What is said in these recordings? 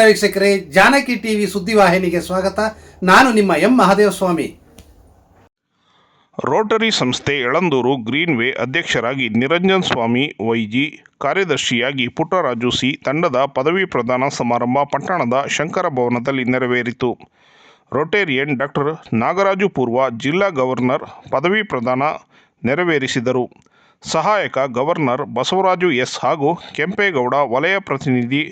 ವೀಕ್ಷಕರೇ, ಜಾನಕಿ ಟಿವಿ ಸುದ್ದಿವಾಹಿನಿಗೆ ಸ್ವಾಗತ. ನಾನು ನಿಮ್ಮ ಎಂ ಮಹಾದೇವಸ್ವಾಮಿ. ರೋಟರಿ ಸಂಸ್ಥೆ ಯಳಂದೂರು ಗ್ರೀನ್ವೇ ಅಧ್ಯಕ್ಷರಾಗಿ ನಿರಂಜನ್ ಸ್ವಾಮಿ, ವೈಜಿ ಕಾರ್ಯದರ್ಶಿಯಾಗಿ ಪುಟ್ಟರಾಜು ಸಿ ತಂಡದ ಪದವಿ ಪ್ರದಾನ ಸಮಾರಂಭ ಪಟ್ಟಣದ ಶಂಕರ ಭವನದಲ್ಲಿ ನೆರವೇರಿತು. ರೋಟೇರಿಯನ್ ಡಾಕ್ಟರ್ ನಾಗರಾಜು ಪೂರ್ವ ಜಿಲ್ಲಾ ಗವರ್ನರ್ ಪದವಿ ಪ್ರದಾನ ನೆರವೇರಿಸಿದರು. ಸಹಾಯಕ ಗವರ್ನರ್ ಬಸವರಾಜು ಎಸ್ ಹಾಗೂ ಕೆಂಪೇಗೌಡ ವಲಯ ಪ್ರತಿನಿಧಿ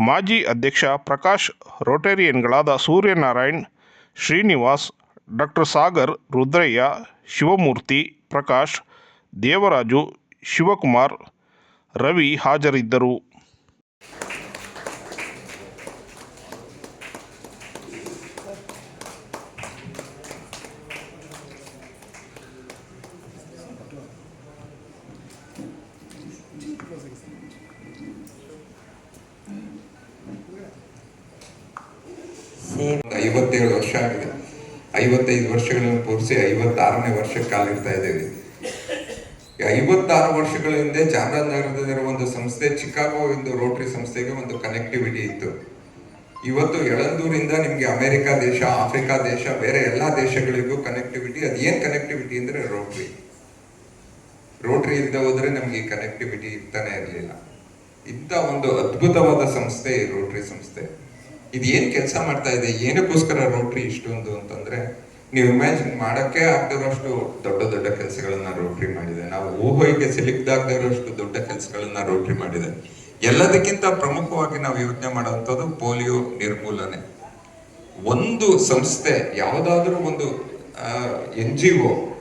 ಮಾಜಿ ಅಧ್ಯಕ್ಷ ಪ್ರಕಾಶ್ ರೋಟೇರಿಯನ್ಗಳಾದ ಸೂರ್ಯನಾರಾಯಣ್, ಶ್ರೀನಿವಾಸ್, ಡಾಕ್ಟರ್ ಸಾಗರ್, ರುದ್ರಯ್ಯ, ಶಿವಮೂರ್ತಿ, ಪ್ರಕಾಶ್, ದೇವರಾಜು, ಶಿವಕುಮಾರ್, ರವಿ ಹಾಜರಿದ್ದರು ಒಂದು ಐವತ್ತೇಳು ವರ್ಷ ಆಗಿದೆ. ಐವತ್ತೈದು ವರ್ಷಗಳನ್ನು ಪೂರಿಸಿ ಐವತ್ತಾರನೇ ವರ್ಷ ಕಾಲಿಡ್ತಾ ಇದ್ದೇವೆ. ಐವತ್ತಾರು ವರ್ಷಗಳ ಹಿಂದೆ ಚಾಮರಾಜನಗರದಲ್ಲಿರುವ ಒಂದು ಸಂಸ್ಥೆ, ಚಿಕಾಗೋ ಎಂದು ರೋಟರಿ ಸಂಸ್ಥೆಗೆ ಒಂದು ಕನೆಕ್ಟಿವಿಟಿ ಇತ್ತು. ಇವತ್ತು ಎಳಂದೂರಿಂದ ನಿಮಗೆ ಅಮೆರಿಕ ದೇಶ, ಆಫ್ರಿಕಾ ದೇಶ, ಬೇರೆ ಎಲ್ಲಾ ದೇಶಗಳಿಗೂ ಕನೆಕ್ಟಿವಿಟಿ ಅದೇನ್ ಕನೆಕ್ಟಿವಿಟಿ ಅಂದ್ರೆ ರೋಟರಿ. ರೋಟರಿ ಇಲ್ಲದೆ ಹೋದ್ರೆ ನಮ್ಗೆ ಕನೆಕ್ಟಿವಿಟಿ ಇರ್ತಾನೆ ಇರಲಿಲ್ಲ. ಇಂಥ ಒಂದು ಅದ್ಭುತವಾದ ಸಂಸ್ಥೆ ಈ ರೋಟರಿ ಸಂಸ್ಥೆ. ಇದು ಏನ್ ಕೆಲಸ ಮಾಡ್ತಾ ಇದೆ? ಏನಕ್ಕೋಸ್ಕರ ರೋಟರಿ ಇಷ್ಟೊಂದು ಅಂತಂದ್ರೆ, ನೀವು ಇಮ್ಯಾಜಿನ್ ಮಾಡಕ್ಕೆ ಆಗದಿರೋಷ್ಟು ದೊಡ್ಡ ದೊಡ್ಡ ಕೆಲಸಗಳನ್ನ ರೋಟರಿ ಮಾಡಿದೆ. ನಾವು ಊಹೆಗೆ ಇರೋಷ್ಟು ದೊಡ್ಡ ಕೆಲಸಗಳನ್ನ ರೋಟರಿ ಮಾಡಿದೆ. ಎಲ್ಲದಕ್ಕಿಂತ ಪ್ರಮುಖವಾಗಿ ನಾವು ಯೋಚನೆ ಮಾಡುವಂಥದ್ದು ಪೋಲಿಯೋ ನಿರ್ಮೂಲನೆ. ಒಂದು ಸಂಸ್ಥೆ, ಯಾವುದಾದ್ರೂ ಒಂದು ಎನ್ ಜಿ ಒ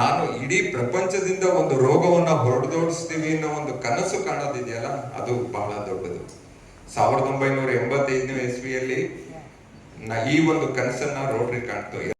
ನಾನು ಇಡೀ ಪ್ರಪಂಚದಿಂದ ಒಂದು ರೋಗವನ್ನ ಹೊರಡದೋಡಿಸ್ತೀವಿ ಅನ್ನೋ ಒಂದು ಕನಸು ಕಾಣೋದಿದೆಯಲ್ಲ, ಅದು ಬಹಳ ದೊಡ್ಡದು. ಸಾವಿರದ ಒಂಬೈನೂರ ಎಂಬತ್ತೈದನೇ ಇಸ್ವಿಯಲ್ಲಿ ಈ ಒಂದು ಕನಸನ್ನ ರೋಟರಿ ಕಾಣ್ತು.